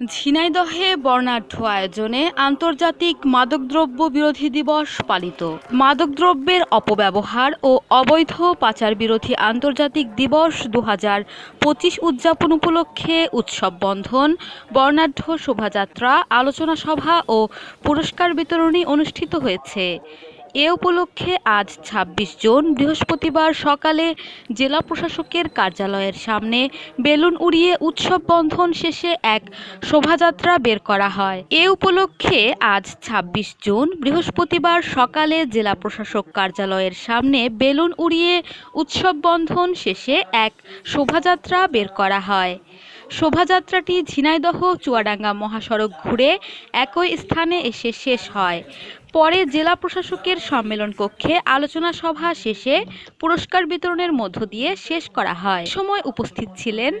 ঝিনাইদহে বর্ণাঢ্য আয়োজনে আন্তর্জাতিক মাদকদ্রব্য বিরোধী দিবস পালিত। মাদকদ্রব্যের অপব্যবহার ও অবৈধ পাচার বিরোধী আন্তর্জাতিক দিবস দু হাজার পঁচিশ উদযাপন উপলক্ষে উৎসব বন্ধন, বর্ণাঢ্য শোভাযাত্রা, আলোচনা সভা ও পুরস্কার বিতরণী অনুষ্ঠিত হয়েছে। এ উপলক্ষে আজ ২৬ জুন, বৃহস্পতিবার সকালে জেলা প্রশাসকের কার্যালয়ের সামনে বেলুন উড়িয়ে উৎসব বন্ধন শেষে এক শোভাযাত্রা বের করা হয়। এ উপলক্ষে আজ ২৬ জুন, বৃহস্পতিবার সকালে জেলা প্রশাসক কার্যালয়ের সামনে বেলুন উড়িয়ে উৎসব বন্ধন শেষে এক শোভাযাত্রা বের করা হয়। শোভাযাত্রাটি ঝিনাইদহ চুয়াডাঙ্গা মহাসড়ক ঘুরে একই স্থানে এসে শেষ হয়। পরে জেলা প্রশাসকের সম্মেলন কক্ষে আলোচনা সভা শেষে পুরস্কার বিতরণের মধ্য দিয়ে শেষ করা হয়। সময় উপস্থিত ছিলেন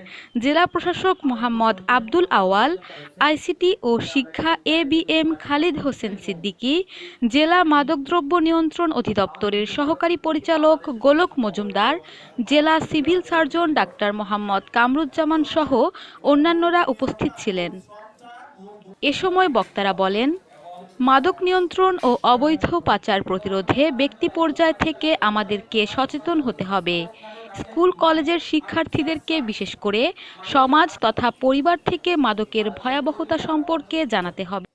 জেলা প্রশাসক মোহাম্মদ আব্দুল আওয়াল, আইসিটি ও শিক্ষা A B M Khalid Hossain Siddiqui, জেলা মাদকদ্রব্য নিয়ন্ত্রণ অধিদপ্তরের সহকারী পরিচালক গোলক মজুমদার, জেলা civil surgeon doctor Mohammad Kamruzzaman সহ অন্যান্যরা উপস্থিত ছিলেন। এ সময় বক্তারা বলেন মাদক নিয়ন্ত্রণ ও অবৈধ পাচার প্রতিরোধে ব্যক্তি পর্যায় থেকে আমাদেরকে সচেতন হতে হবে। স্কুল, কলেজের শিক্ষার্থীদেরকে বিশেষ করে সমাজ তথা পরিবার থেকে মাদকের ভয়াবহতা সম্পর্কে জানাতে হবে।